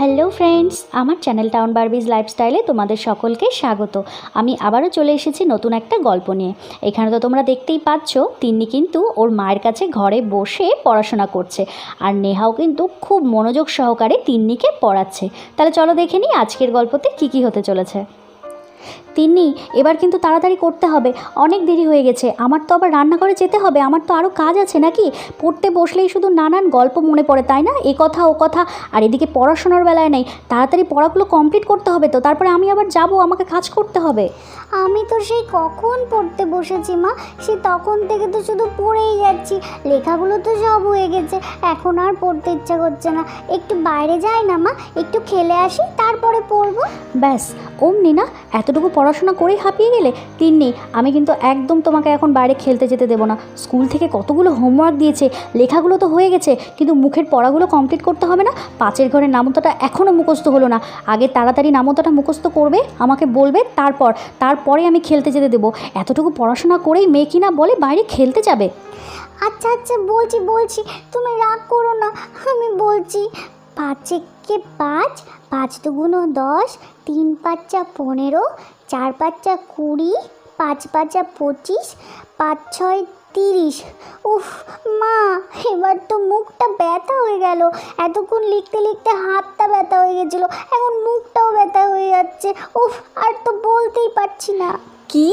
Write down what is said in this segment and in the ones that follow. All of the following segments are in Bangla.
হ্যালো ফ্রেন্ডস, আমার চ্যানেল টাউন বারবিজ লাইফস্টাইলে তোমাদের সকলকে স্বাগত। আমি আবারও চলে এসেছি নতুন একটা গল্প নিয়ে। এখানে তো তোমরা দেখতেই পাচ্ছ, তিন্নি কিন্তু ওর মায়ের কাছে ঘরে বসে পড়াশোনা করছে। আর নেহাও কিন্তু খুব মনোযোগ সহকারে তিন্নিকে পড়াচ্ছে। তাহলে চলো দেখে নিই আজকের গল্পতে কী কী হতে চলেছে। তিন্নি, এবার কিন্তু তাড়াতাড়ি করতে হবে। অনেক দেরি হয়ে গেছে। আমার তো আবার রান্নাঘরে যেতে হবে। আমার তো আরও কাজ আছে নাকি? পড়তে বসলেই শুধু নানান গল্প মনে পড়ে, তাই না? এ কথা, ও কথা। আর এদিকে পড়াশোনার বেলায় নেই। তাড়াতাড়ি পড়াগুলো কমপ্লিট করতে হবে তো। তারপরে আমি আবার যাব। আমাকে কাজ করতে হবে। আমি তো সেই কখন পড়তে বসেছি মা? সে তখন থেকে তো শুধু পড়েই যাচ্ছি। লেখাগুলো তো সব হয়ে গেছে। এখন আর পড়তে ইচ্ছা করছে না। একটু বাইরে যাই না মা? একটু খেলে আসি, তারপরে পড়ব। ব্যাস, অমনি না? এতটুকু পড়াশোনা করেই হাঁপিয়ে গেলে? তিন্নি আমি কিন্তু একদম তোমাকে এখন বাইরে খেলতে যেতে দেবো না। স্কুল থেকে কতগুলো হোমওয়ার্ক দিয়েছে, লেখাগুলো তো হয়ে গেছে, কিন্তু মুখের পড়াগুলো কমপ্লিট করতে হবে না? পাঁচের ঘরের নামতাটা এখনও মুখস্থ হলো না। আগে তাড়াতাড়ি নামতাটা মুখস্থ করবে, আমাকে বলবে তারপর তারপরে আমি খেলতে যেতে দেবো। এতটুকু পড়াশোনা করেই মেয়ে কিনা বলে বাইরে খেলতে যাবে? আচ্ছা আচ্ছা বলছি বলছি, তুমি রাগ করো না, আমি বলছি। পাঁচেকে পাঁচ? পাঁচ দুগুণো দশ, তিন পাঁচা পনেরো, চার পাঁচা কুড়ি, পাঁচ পাঁচা পঁচিশ, পাঁচ ছয় তিরিশ। উফ, মা, এবার তো মুখটা ব্যথা হয়ে গেল। এতক্ষণ লিখতে লিখতে হাতটা ব্যথা হয়ে গেছিল, এখন মুখটাও ব্যথা হয়ে যাচ্ছে। উফ, আর তো বলতেই পারছি না। কি?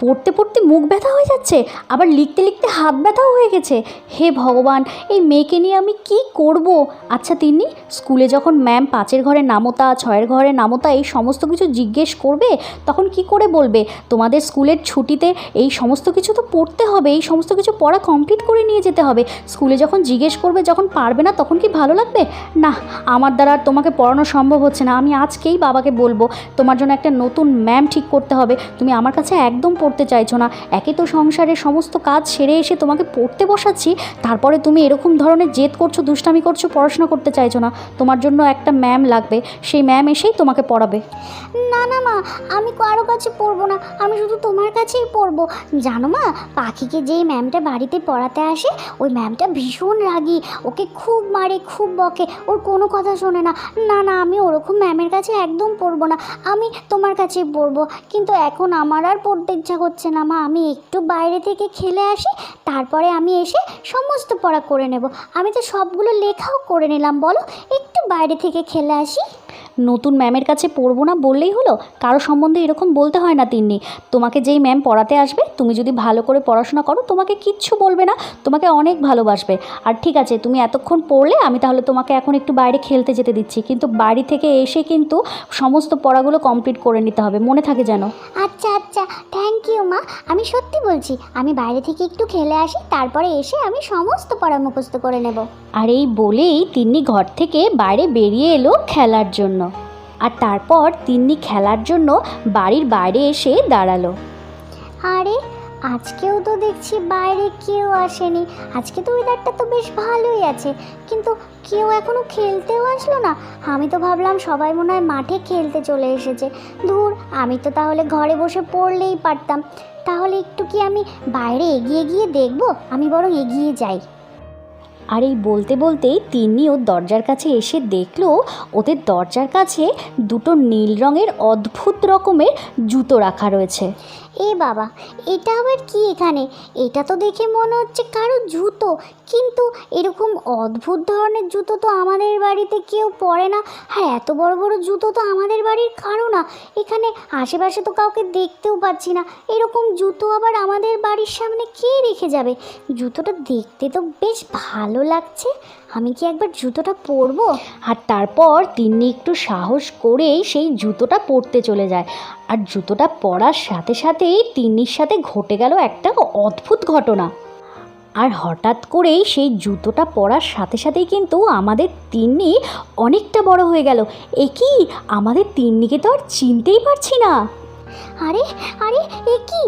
পড়তে পড়তে মুখ ব্যথা হয়ে যাচ্ছে, আবার লিখতে লিখতে হাত ব্যথাও হয়ে গেছে। হে ভগবান, এই মেয়েকে নিয়ে আমি কি করব? আচ্ছা তিনি স্কুলে যখন ম্যাম পাঁচের ঘরে নামতা, ছয়ের ঘরে নামতা, এই সমস্ত কিছু জিজ্ঞেস করবে, তখন কি করে বলবে? তোমাদের স্কুলের ছুটিতে এই সমস্ত কিছু তো পড়তে হবে, এই সমস্ত কিছু পড়া কমপ্লিট করে নিয়ে যেতে হবে। স্কুলে যখন জিজ্ঞেস করবে, যখন পারবে না, তখন কি ভালো লাগবে? না, আমার দ্বারা আর তোমাকে পড়ানো সম্ভব হচ্ছে না। আমি আজকেই বাবাকে বলব, তোমার জন্য একটা নতুন ম্যাম ঠিক করতে হবে। তুমি আমার কাছে একদম পড়তে চাইছো না। একে তো সংসারের সমস্ত কাজ সেরে এসে তোমাকে পড়তে বসাচ্ছি, তারপরে তুমি এরকম ধরনের জেদ করছ, দুষ্টামি করছ, পড়াশোনা করতে চাইছো না। তোমার জন্য একটা ম্যাম লাগবে, সেই ম্যাম এসেই তোমাকে পড়াবে। না না, মা, আমি কারও কাছে পড়ব না, আমি শুধু তোমার কাছেই পড়ব। জানো মা, পাখিকে যেই ম্যামটা বাড়িতে পড়াতে আসে, ওই ম্যামটা ভীষণ রাগী, ওকে খুব মারে, খুব বকে, ওর কোনো কথা শোনে না। না না, আমি ওরকম ম্যামের কাছে একদম পড়ব না, আমি তোমার কাছেই পড়ব। কিন্তু এখন আমার আর পড়তে ইচ্ছা করছে না, মা। আমি একটু বাইরে থেকে খেলে আসি, তারপরে আমি এসে সমস্ত পড়া করে নেব। আমি তো সবগুলো লেখাও করে নিলাম, বলো? একটু বাইরে থেকে খেলে আসি। নতুন ম্যামের কাছে পড়ব না বললেই হলো? কারও সম্বন্ধে এরকম বলতে হয় না তিন্নি। তোমাকে যেই ম্যাম পড়াতে আসবে তুমি যদি ভালো করে পড়াশোনা করো তোমাকে কিচ্ছু বলবে না তোমাকে অনেক ভালোবাসবে। আর ঠিক আছে তুমি এতক্ষণ পড়লে আমি তাহলে তোমাকে এখন একটু বাইরে খেলতে যেতে দিচ্ছি। কিন্তু বাড়ি থেকে এসে কিন্তু সমস্ত পড়াগুলো কমপ্লিট করে নিতে হবে। মনে থাকে যেন। আচ্ছা আচ্ছা। থ্যাংক ইউ মা। আমি সত্যি বলছি আমি বাইরে থেকে একটু খেলে আসি তারপরে এসে আমি সমস্ত পড়া মুখস্থ করে নেব। আর এই বলেই তিন্নি ঘর থেকে বাইরে বেরিয়ে এলো খেলার জন্য। আর তারপর তিন্নি খেলার জন্য বাড়ির বাইরে এসে দাঁড়াল। আরে, আজকেও তো দেখছি বাইরে কেউ আসেনি। আজকে তো ওয়েদারটা তো বেশ ভালোই আছে। কিন্তু কেউ এখনও খেলতেও আসলো না। আমি তো ভাবলাম সবাই মনে হয় মাঠে খেলতে চলে এসেছে। দূর আমি তো তাহলে ঘরে বসে পড়লেই পারতাম। তাহলে একটু কি আমি বাইরে এগিয়ে গিয়ে দেখব? আমি বরং এগিয়ে যাই। আর এই বলতে বলতেই তিন্নি ওর দরজার কাছে এসে দেখল ওদের দরজার কাছে দুটো নীল রঙের অদ্ভুত রকমের জুতো রাখা রয়েছে। এ বাবা, এটা আবার কি এখানে? এটা তো দেখে মনে হচ্ছে কারও জুতো। কিন্তু এরকম অদ্ভুত ধরনের জুতো তো আমাদের বাড়িতে কেউ পরে না। আর এত বড় বড় জুতো তো আমাদের বাড়ির কারও না। এখানে আশেপাশে তো কাউকে দেখতেও পাচ্ছি না। এরকম জুতো আবার আমাদের বাড়ির সামনে কে রেখে যাবে? জুতোটা দেখতে তো বেশ ভালো লাগছে? আমি কি একবার জুতোটা পরবো? আর তারপর তিন্নি একটু সাহস করেই সেই জুতোটা পরতে চলে যায়। আর জুতোটা পরার সাথে সাথেই তিন্নির সাথে ঘটে গেল একটা অদ্ভুত ঘটনা। আর হঠাৎ করেই সেই জুতোটা পরার সাথে সাথেই কিন্তু আমাদের তিন্নি অনেকটা বড় হয়ে গেল। এ কি? আমাদের তিন্নিকে তো আর চিনতেই পারছি না। আরে আরে, এ কি?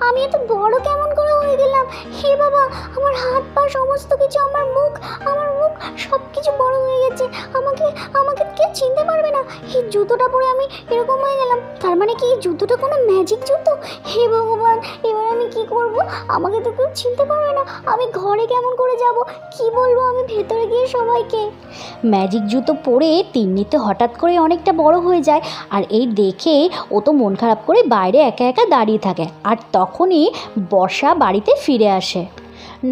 আমি এত বড় কেমন করে হয়ে গেলাম? হে বাবা, আমার হাত পা সমস্ত কিছু, আমার মুখ আমার মুখ সব কিছু বড় হয়ে গেছে। আমাকে আমাকে কেউ চিনতে পারবে না। এই জুতোটা পরে আমি এরকম হয়ে গেলাম। তার মানে কি এই জুতোটা কোনো ম্যাজিক জুতো? হে ভগবান, এবার আমি কি করব? আমাকে তো কেউ চিনতে পারবে না। আমি ঘরে কেমন করে যাব? কি বলব আমি ভেতরে গিয়ে সবাইকে? ম্যাজিক জুতো পরে তিন্নিতে হঠাৎ করে অনেকটা বড় হয়ে যায়। আর এই দেখে ও তো মন খারাপ করে বাইরে একা একা দাঁড়িয়ে থাকে আর তখনই বর্ষা বাড়িতে ফিরে আসে।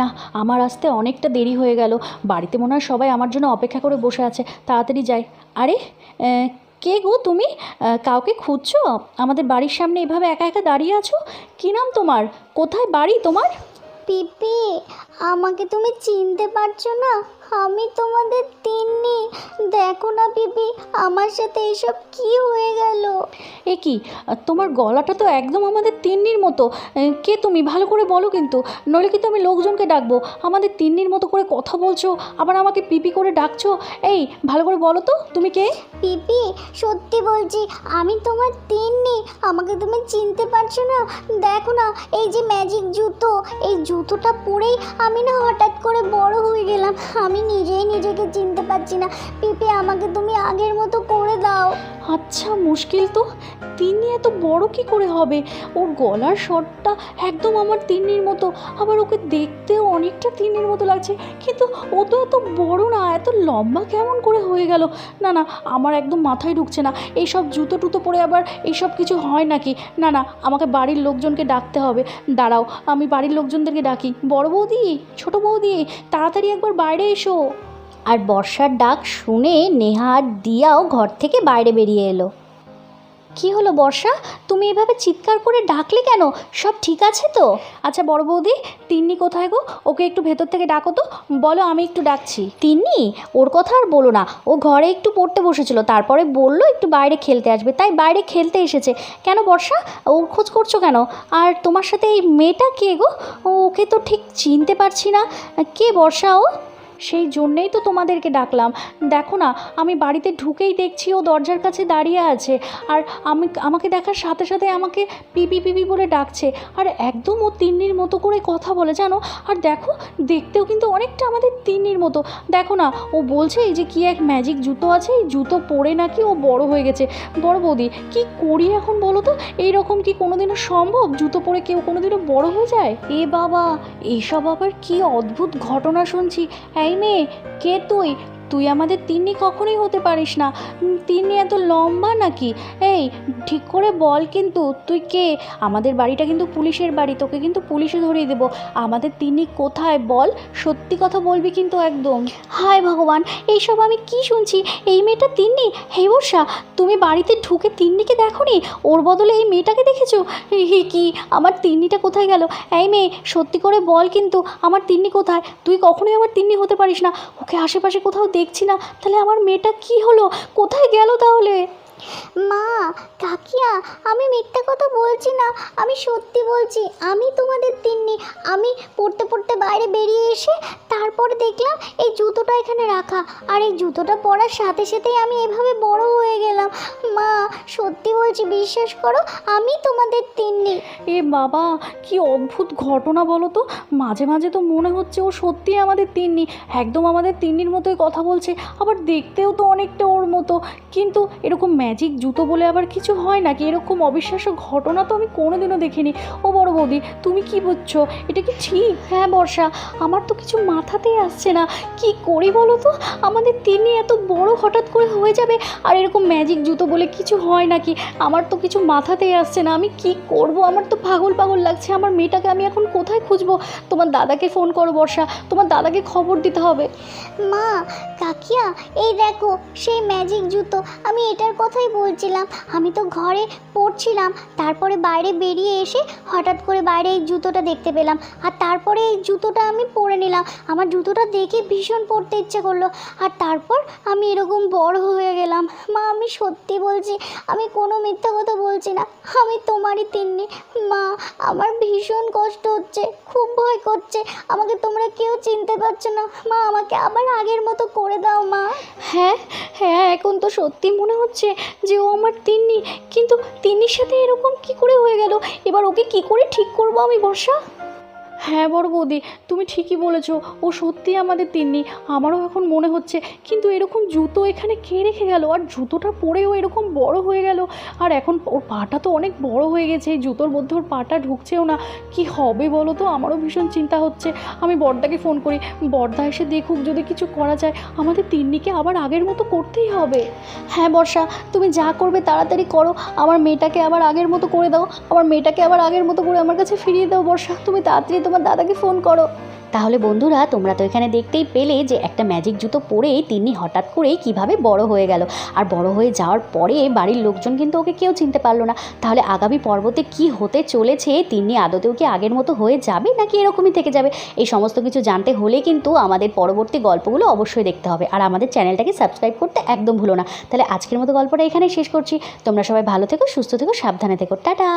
না আমার আসতে অনেকটা দেরি হয়ে গেল। বাড়িতে মনে হয় সবাই আমার জন্য অপেক্ষা করে বসে আছে। তাড়াতাড়ি যাই। আরে কে গো তুমি? কাউকে খুঁজছো? আমাদের বাড়ির সামনে এভাবে একা একা দাঁড়িয়ে আছো? কী নাম তোমার? কোথায় বাড়ি তোমার? পিপি, আমাকে তুমি চিনতে পারছ না? আমি তোমাদের তিন্নি। দেখো না, পিপি আমার সাথে এসব কি হয়ে গেল? এ কি? তোমার গলাটা তো একদম আমাদের তিন্নির মতো। এ, কে তুমি? ভালো করে বলো কিন্তু। নইলে কিন্তু আমি লোকজনকে ডাকবো। আমাদের তিন্নির মতো করে কথা বলছো আবার আমাকে পিপি করে ডাকছো। এই ভালো করে বলো তো তুমি কে? পিপি সত্যি বলছি আমি তোমার তিন্নি। আমাকে তুমি চিনতে পারছ না? দেখো না এই যে ম্যাজিক জুতো এই জুতোটা পরেই আমি না হঠাৎ করে বড় হয়ে গেলাম। আমি নিজেই নিজেকে চিনতে পারছি না। পিপি আমাকে তুমি আগের মতো করে দাও। আচ্ছা মুশকিল তো। তিন্নি এত বড় কি করে হবে? ওর গলার শটটা একদম আমার তিন্নির মতো। আবার ওকে দেখতেও অনেকটা তিন্নির মতো লাগছে। কিন্তু ও তো এত বড় না, এত লম্বা কেমন করে হয়ে গেল? না না, আমার একদম মাথায় ঢুকছে না। এইসব জুতো টুতো পরে আবার এইসব কিছু হয় নাকি? না না, আমাকে বাড়ির লোকজনকে ডাকতে হবে। দাঁড়াও, আমি বাড়ির লোকজনদেরকে ডাকি। বড় বৌদি, ছোট বৌদি, তাড়াতাড়ি একবার বাইরে এসো। আর বর্ষার ডাক শুনে নেহা আর দিয়াও ঘর থেকে বাইরে বেরিয়ে এলো। কি হলো বর্ষা? তুমি এভাবে চিৎকার করে ডাকলে কেন? সব ঠিক আছে তো? আচ্ছা বড় বৌদি, তিন্নি কোথায় গো? ওকে একটু ভেতর থেকে ডাকো তো। বলো, আমি একটু ডাকছি। তিন্নি? ওর কথা আর বলো না। ও ঘরে একটু পড়তে বসেছিল, তারপরে বলল একটু বাইরে খেলতে আসবে, তাই বাইরে খেলতে এসেছে। কেন বর্ষা? ওর খোঁজ করছ কেন? আর তোমার সাথে এই মেয়েটা কে গো? ওকে তো ঠিক চিনতে পারছি না। কে বর্ষা ও? সেই জন্যেই তো তোমাদেরকে ডাকলাম। দেখো না, আমি বাড়িতে ঢুকেই দেখছি ও দরজার কাছে দাঁড়িয়ে আছে। আর আমি, আমাকে দেখার সাথে সাথে আমাকে পিপি পিপি বলে ডাকছে। আর একদম ও তিন্নির মতো করে কথা বলে, জানো? আর দেখো, দেখতেও কিন্তু অনেকটা আমাদের তিন্নির মতো। দেখো না, ও বলছে, এই যে কি এক ম্যাজিক জুতো আছে? এই জুতো পরে নাকি ও বড় হয়ে গেছে। বড় বৌদি, কি করি এখন বলো তো? এইরকম কি কোনোদিনও সম্ভব জুতো পরে কেউ কোনোদিনও বড় হয়ে যায়? এ বাবা, এইসব আবার কি অদ্ভুত ঘটনা শুনছি। এই কে তুই তুই আমাদের তিন্নি কখনোই হতে পারিস না। তিন্নি এত লম্বা নাকি? এই, ঠিক করে বল কিন্তু, তুই কে? আমাদের বাড়িটা কিন্তু পুলিশের বাড়ি, তোকে কিন্তু পুলিশে ধরিয়ে দেবো। আমাদের তিন্নি কোথায় বল? সত্যি কথা বলবি কিন্তু একদম। হায় ভগবান, এইসব আমি কি শুনছি? এই মেয়েটা তিন্নি? হে বর্ষা, তুমি বাড়িতে ঢুকে তিন্নিকে দেখো নি ওর বদলে এই মেয়েটাকে দেখেছ? হে, কি? আমার তিন্নিটা কোথায় গেল? এই মেয়ে, সত্যি করে বল কিন্তু, আমার তিন্নি কোথায়? তুই কখনোই আমার তিন্নি হতে পারিস না। ওকে আশেপাশে কোথাও দেখছি না তাহলে আমার মেয়েটা কি হলো? কোথায় গেল তাহলে? মা, কাকিয়া, আমি মিথ্যে কথা বলছি না। আমি সত্যি বলছি, আমি তোমাদের তিন্নি। আমি পড়তে পড়তে বাইরে বেরিয়ে এসে তারপরে দেখলাম এই জুতোটা এখানে রাখা। আর এই জুতোটা পরার সাথে সাথেই আমি এভাবে বড় হয়ে গেলাম। মা, সত্যি বলছি, বিশ্বাস করো, আমি তোমাদের তিন্নি। এ বাবা, কি অদ্ভুত ঘটনা বলো তো। মাঝে মাঝে তো মনে হচ্ছে ও সত্যিই আমাদের তিন্নি। একদম আমাদের তিন্নির মতোই কথা বলছে। আবার দেখতেও তো অনেকটা ওর মতো। কিন্তু এরকম ম্যাজিক জুতো বলে আবার কিছু হয় নাকি? এরকম অবিশ্বাস্য ঘটনা তো আমি কোনোদিনও দেখিনি। ও বৌদি, তুমি কি বুঝছ? এটা কি ঠিক? হ্যাঁ বর্ষা, আমার তো কিছু মাথাতেই আসছে না। কি করি বলো তো? আমাদের তিনি এত বড় হঠাৎ করে হয়ে যাবে? আর এরকম ম্যাজিক জুতো বলে কিছু হয় নাকি? আমার তো কিছু মাথাতেই আসছে না। আমি কি করব? আমার তো পাগল পাগল লাগছে। আমার মেয়েটাকে আমি এখন কোথায় খুঁজবো? তোমার দাদাকে ফোন করো, বর্ষা। তোমার দাদাকে খবর দিতে হবে। মা, কাকিয়া, এই দেখো, সেই ম্যাজিক জুতো। আমি এটার কথাই বলছিলাম। আমি তো ঘরে পড়ছিলাম। তারপরে বাইরে বেরিয়ে এসে হঠাৎ করে বাইরে এই জুতোটা দেখতে পেলাম। আর তারপরে এই জুতোটা আমি পরে নিলাম। আমার জুতোটা দেখে ভীষণ পড়তে ইচ্ছে করল। আর তারপর আমি এরকম বড় হয়ে গেলাম। মা, আমি সত্যি বলছি, আমি কোনো মিথ্যা কথা বলছি না। আমি তোমারই তিন্নি। মা, আমার ভীষণ কষ্ট হচ্ছে, খুব ভয় করছে। আমাকে তোমরা কেউ চিনতে পারছ না। মা, আমাকে আবার আগের মতো করে দাও, মা। হ্যাঁ হ্যাঁ এখন তো সত্যি মনে হচ্ছে যে ও আমার তিন্নি। কিন্তু তিন্নির সাথে এরকম কি করে এবার ওকে কি করে ঠিক করব আমি বর্ষা? হ্যাঁ বড় বৌদি তুমি ঠিকই বলেছ। ও সত্যি আমাদের তিন্নি, আমারও এখন মনে হচ্ছে, কিন্তু এরকম জুতো এখানে কে রেখে গেল? আর জুতোটা পরেও এরকম বড় হয়ে গেল। আর এখন ওর পাটা তো অনেক বড় হয়ে গেছে, এই জুতোর মধ্যে ওর পাটা ঢুকছেও না। কি হবে বলো তো? আমারও ভীষণ চিন্তা হচ্ছে। আমি বড়দাকে ফোন করি, বড়দা এসে দেখুক যদি কিছু করা যায়। আমাদের তিন্নিকে আবার আগের মতো করতেই হবে। হ্যাঁ বর্ষা, তুমি যা করবে তাড়াতাড়ি করো। আমার মেয়েটাকে আবার আগের মতো করে দাও। আমার মেয়েটাকে আবার আগের মতো করে আমার কাছে ফিরিয়ে দাও বর্ষা। তুমি তাড়াতাড়ি তোমার দাদাকে ফোন করো। তাহলে বন্ধুরা, তোমরা তো এখানে দেখতেই পেলে যে একটা ম্যাজিক জুতো পরেই তিনি হঠাৎ করেই কীভাবে বড় হয়ে গেল। আর বড় হয়ে যাওয়ার পরে বাড়ির লোকজন কিন্তু ওকে কেউ চিনতে পারল না। তাহলে আগামী পর্বতে কি হতে চলেছে তিনি আদতেও কি আগের মতো হয়ে যাবে, নাকি এরকমই থেকে যাবে? এই সমস্ত কিছু জানতে হলে কিন্তু আমাদের পরবর্তী গল্পগুলো অবশ্যই দেখতে হবে। আর আমাদের চ্যানেলটাকে সাবস্ক্রাইব করতে একদম ভুলো না। তাহলে আজকের মতো গল্পটা এখানেই শেষ করছি। তোমরা সবাই ভালো থেকো, সুস্থ থেকো, সাবধানে থেকো। টাটা!